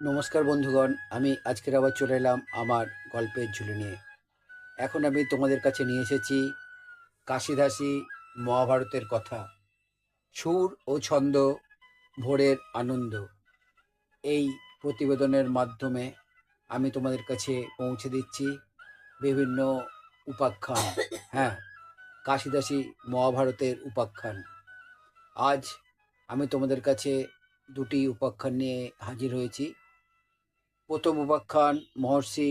নমস্কার বন্ধুগণ, আমি আজকের আবার চলে এলাম আমার গল্পের ঝুলি নিয়ে। এখন আমি তোমাদের কাছে নিয়ে এসেছি কাশিদাসী মহাভারতের কথা, সুর ও ছন্দ ভোরের আনন্দ। এই প্রতিবেদনের মাধ্যমে আমি তোমাদের কাছে পৌঁছে দিচ্ছি বিভিন্ন উপাখ্যান। হ্যাঁ কাশিদাসী মহাভারতের উপাখ্যান। আজ আমি তোমাদের কাছে দুটি উপাখ্যান নিয়ে হাজির হয়েছি। প্রথম উপাখ্যান মহর্ষি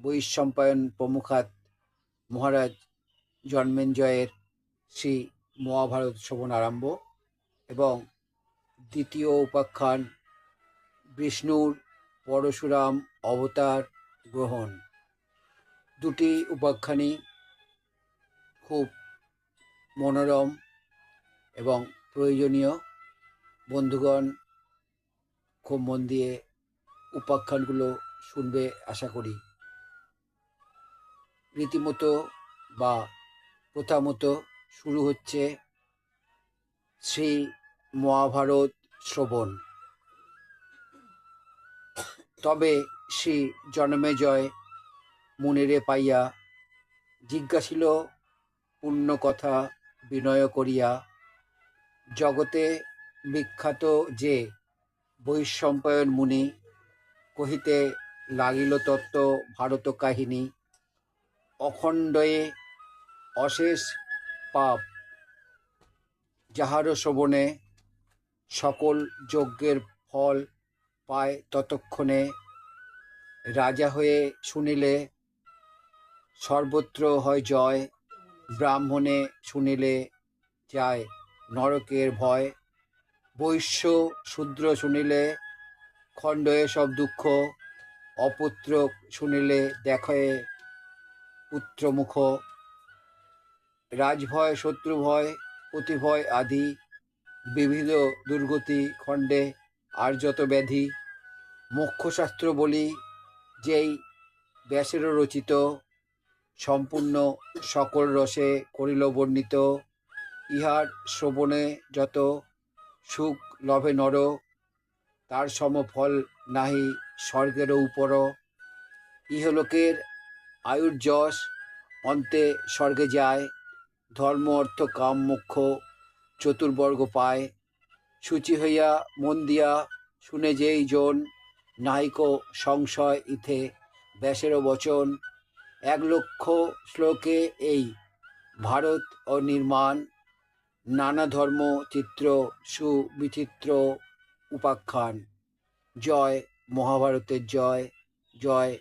বৈশম্পায়ন প্রমুখাত মহারাজ জন্মেঞ্জয়ের শ্রী মহাভারত শোভন আরম্ভ এবং দ্বিতীয় উপাখ্যান বিষ্ণুর পরশুরাম অবতার গ্রহণ। দুটি উপাখ্যানই খুব মনোরম এবং প্রয়োজনীয়। বন্ধুগণ, খুব মন দিয়ে উপাখ্যানগুলো শুনবে আশা করি। রীতিমতো বা প্রথা মতো শুরু হচ্ছে শ্রী মহাভারত শ্রবণ। তবে শ্রী জন্মেজয় মনেরে পাইয়া জিজ্ঞাসিল, পূর্ণ কথা বিনয় করিয়া জগতে বিখ্যাত যে বৈশম্পায়ন মুনি কহিতে লাগিল তত্ত্ব ভারত কাহিনী অখণ্ডয়ে অশেষ পাপ, যাহারও শ্রবণে সকল যজ্ঞের ফল পায় ততক্ষণে। রাজা হয়ে শুনিলে, সর্বত্র হয় জয়, ব্রাহ্মণে শুনিলে যায় নরকের ভয়। বৈশ্য শূদ্র শুনিলে খণ্ডয়ে সব দুঃখ অপুত্র শুনিলে দেখে পুত্রমুখ। রাজভয়, শত্রুভয়, অতিভয় আদি বিবিধ দুর্গতি খণ্ডে আর যত ব্যাধি। মোক্ষশাস্ত্র বলি যেই ব্যাসের রচিত, সম্পূর্ণ সকল রসে করিল বর্ণিত, ইহার শ্রবণে যত সুখ, লভে নর তার সমফল নাহি স্বর্গেরও উপর ইহলোকের আয়ুর যশ অন্তে স্বর্গে যায়, ধর্ম, অর্থ, কাম মুখ্য চতুর্বর্গ পায়। সূচি হইয়া মন দিয়া শুনে যেই জন নাহিক সংশয় ইথে, ব্যাসেরও বচন, এক লক্ষ শ্লোকে এই, ভারত ও নির্মাণ নানা ধর্ম, চিত্র, সুবিচিত্র উপাখ্যান। জয় মহাভারতের জয় জয়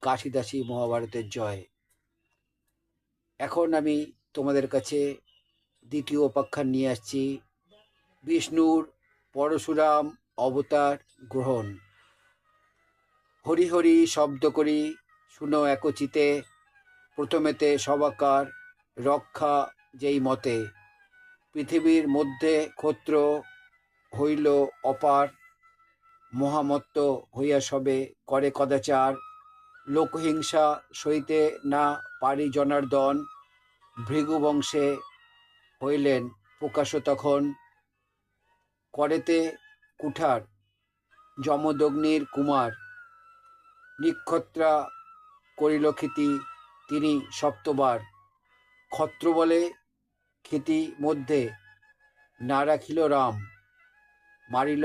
কাশিদাসী মহাভারতের জয়। এখন আমি তোমাদের কাছে দ্বিতীয় উপাখ্যান নিয়ে আসছি। বিষ্ণুর পরশুরাম অবতার গ্রহণ। হরি হরি শব্দ করি, শুনো একচিতে। প্রথমেতে সবাকার, রক্ষা যেই মতে। পৃথিবীর মধ্যে ক্ষত্র হইল অপার, মহামত্ত হইয়া সবে করে কদাচার, লোকহিংসা সইতে না পারি জনার্দন ভৃগু বংশে হইলেন প্রকাশ তখন, করেতে কুঠার, যমদগ্নির কুমার, নিক্ষত্রা করিল খ্যাতি তিনি সপ্তবার ক্ষত্র বলে খ্যাতি মধ্যে, না রাখিল রাম। মারিল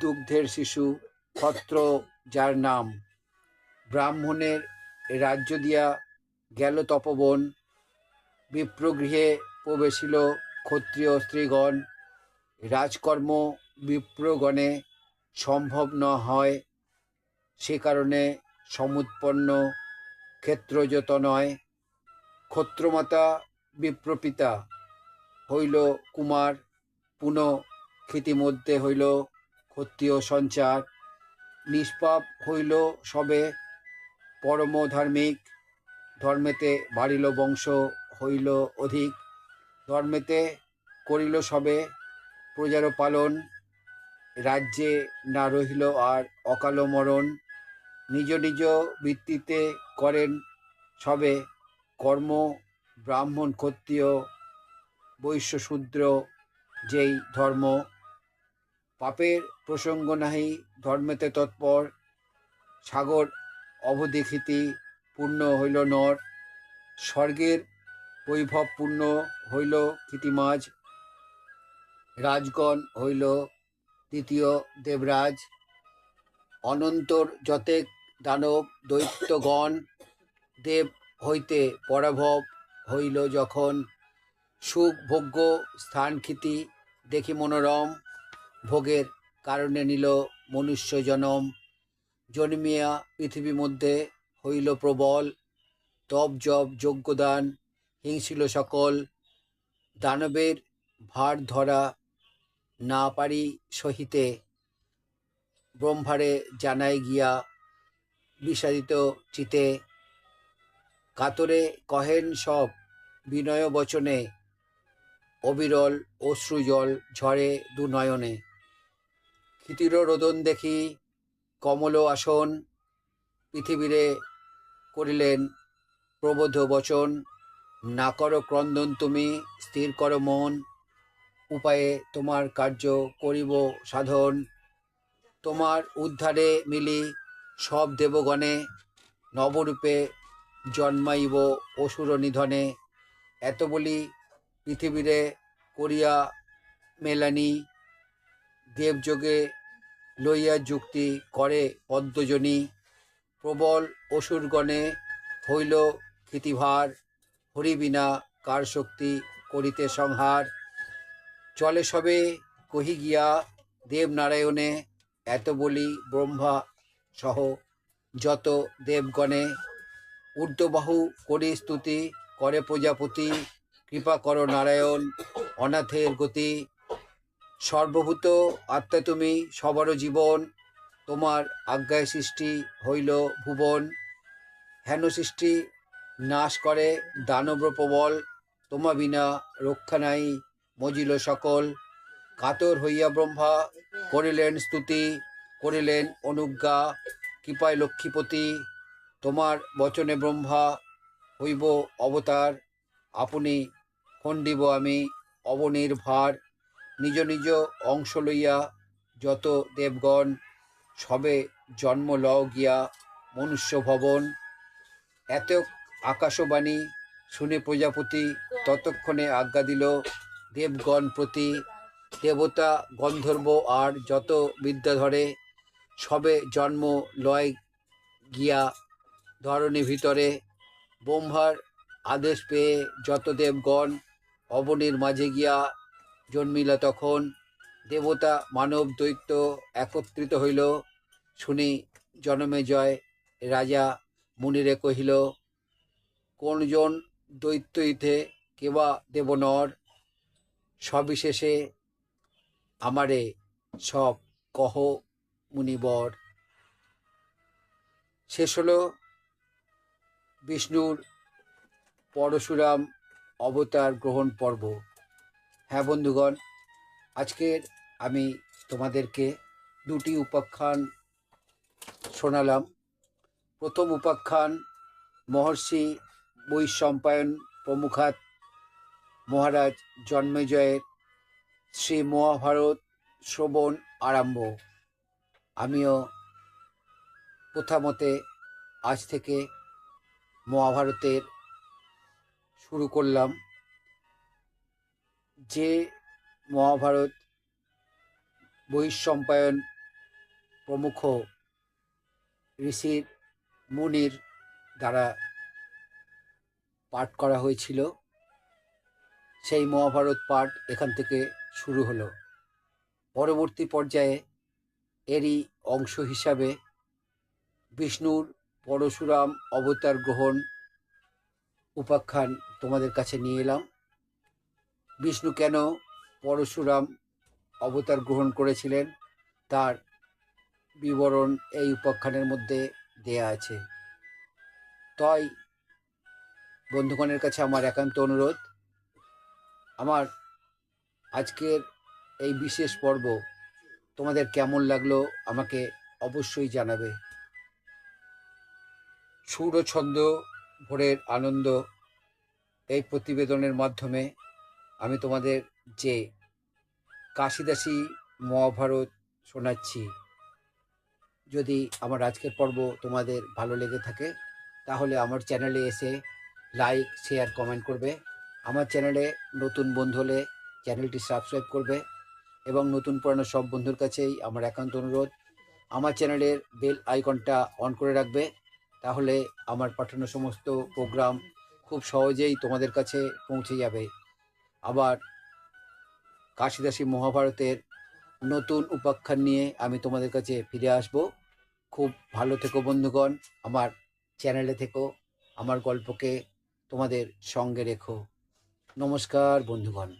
দুগ্ধের শিশু ক্ষত্র যার নাম। ব্রাহ্মণের রাজ্য দিয়া গেল তপবন। বিপ্রগৃহে প্রবেশিল ক্ষত্রিয় স্ত্রীগণ। রাজকর্ম বিপ্রগণে সম্ভব ন হয়, সে কারণে সমুৎপন্ন ক্ষেত্রযত নয়। ক্ষত্রমাতা বিপ্রপিতা হইল কুমার, পুনঃ ক্ষিতিমধ্যে হইল ক্ষত্রিয় সঞ্চার, নিষ্পাপ হইল সবে পরম ধার্মিক, ধর্মেতে বাড়িল বংশ হইল অধিক, ধর্মেতে করিল সবে প্রজার পালন, রাজ্যে না রহিল আর অকাল মরণ, নিজ নিজ বৃত্তিতে করেন সবে কর্ম ব্রাহ্মণ ক্ষত্রিয় বৈশ্য শূদ্র যেই ধর্ম পাপের প্রসঙ্গ নাহি, ধর্মেতে তৎপর, সাগর অবদেখিতি পূর্ণ হইল নর, স্বর্গের বৈভব পূর্ণ হইল কীতিমাজ, রাজগণ হইল তৃতীয় দেবরাজ, অনন্তর যতেক দানব দৈত্যগণ দেব হইতে পরাভব হইল যখন সুখ ভোগ্য স্থান খ্যাতি দেখি মনোরম ভোগের কারণে নিল মনুষ্য জনম। জন্মিয়া পৃথিবী মধ্যে হইল প্রবল, তপ জপ, যজ্ঞদান, হিংসিল সকল। দানবের ভার ধরা না পারি সহিতে ব্রহ্মারে জানাই গিয়া বিষাদিত চিতে। কাতরে কহেন সব বিনয় বচনে অবিরল অশ্রুজল ঝরে দুনয়নে। ক্ষিতির রোদন দেখি, কমল আসন, পৃথিবীরে করিলেন প্রবোধ বচন, না করো ক্রন্দন তুমি, স্থির করো মন, উপায়ে তোমার কার্য করিব সাধন। তোমার উদ্ধারে মিলি সব দেবগণে, নবরূপে জন্মাইব অসুর নিধনে। এত বলি পৃথিবীরে করিয়া মেলানি দেবযোগে লইয়া যুক্তি করে পদ্মজনী, প্রবল অসুরগণে হইল ক্ষিতিভার, হরিবিনা কার শক্তি করিতে সংহার। চলে সবে কহি গিয়া দেবনারায়ণে, এত বলি ব্রহ্মা সহ যত দেবগণে, ঊর্ধ্ববাহু করি স্তুতি করে প্রজাপতি, কৃপা করো নারায়ণ, অনাথের গতি সর্বভূত আত্মা তুমি, সবার জীবন। তোমার আজ্ঞায় সৃষ্টি হইল ভুবন। হেন সৃষ্টি নাশ করে দানব প্রবল। তোমা বিনা রক্ষা নাই মজিল সকল। কাতর হইয়া ব্রহ্মা করিলেন স্তুতি, করিলেন অনুজ্ঞা, কৃপায় লক্ষ্মীপতি। তোমার বচনে ব্রহ্মা হইব অবতার। আপনি খণ্ডিব আমি অবনির ভার নিজ নিজ অংশ লইয়া যত দেবগণ সবে জন্ম লও গিয়া মনুষ্য ভবন এত আকাশবাণী শুনে প্রজাপতি ততক্ষণে আজ্ঞা দিল, দেবগণ প্রতি দেবতা, গন্ধর্ব আর যত বিদ্যাধরে সবে জন্ম লয় গিয়া ধরণী ভিতরে ব্রহ্মার আদেশ পেয়ে যত দেবগণ অবনীর মাঝে গিয়া জন্মিলা তখন। দেবতা মানব দৈত্য একত্রিত হইল। শুনি জনমে জয়, রাজা মুনিরে কহিল, কোনজন দৈত্য ইথে কেবা দেবনর? সবিশেষে আমারে সব কহ মুনিবর। শেষ হলো বিষ্ণুর পরশুরাম অবতার গ্রহণ পর্ব। হ্যাঁ বন্ধুগণ, আজকের আমি তোমাদেরকে দুটি উপাখ্যান শোনালাম। প্রথম উপাখ্যান মহর্ষি বৈশম্পায়ন প্রমুখাত মহারাজ জন্মেজয়ের শ্রী মহাভারত শ্রবণ আরম্ভ। আমিও প্রথামতে আজ থেকে মহাভারতের শুরু করলাম। যে মহাভারত, বহিঃসম্পায়ন প্রমুখ ঋষির মুনির দ্বারা পাঠ করা হয়েছিল, সেই মহাভারত পাঠ এখান থেকে শুরু হলো। পরবর্তী পর্যায়ে এরই অংশ হিসাবে বিষ্ণুর পরশুরাম অবতার গ্রহণ উপাখ্যান তোমাদের কাছে নিয়ে এলাম। বিষ্ণু কেন পরশুরাম অবতার গ্রহণ করেছিলেন? তার বিবরণ এই উপাখ্যানের মধ্যে দেয়া আছে। তাই বন্ধুগণের কাছে আমার একান্ত অনুরোধ, আমার আজকের এই বিশেষ পর্ব তোমাদের কেমন লাগল আমাকে অবশ্যই জানাবে। সুর ছন্দ ভোরের আনন্দ এই প্রতিবেদনের মাধ্যমে আমি তোমাদের যে কাশিদাসী মহাভারত শোনাচ্ছি, যদি আমার আজকের পর্ব তোমাদের ভালো লেগে থাকে, তাহলে আমার চ্যানেলে এসে লাইক, শেয়ার, কমেন্ট করবে। আমার চ্যানেলে নতুন বন্ধু হলে চ্যানেলটি সাবস্ক্রাইব করবে এবং নতুন পুরানো সব বন্ধুর কাছেই আমার একান্ত অনুরোধ। আমার চ্যানেলের বেল আইকনটা অন করে রাখবে, তাহলে আমার পাঠানো সমস্ত প্রোগ্রাম খুব সহজেই তোমাদের কাছে পৌঁছে যাবে। আবার কাশিদাসী মহাভারতের নতুন উপাখ্যান নিয়ে আমি তোমাদের কাছে ফিরে আসব। খুব ভালো থেকো বন্ধুগণ, আমার চ্যানেলে থেকো, আমার গল্পকে তোমাদের সঙ্গে রেখো। নমস্কার বন্ধুগণ।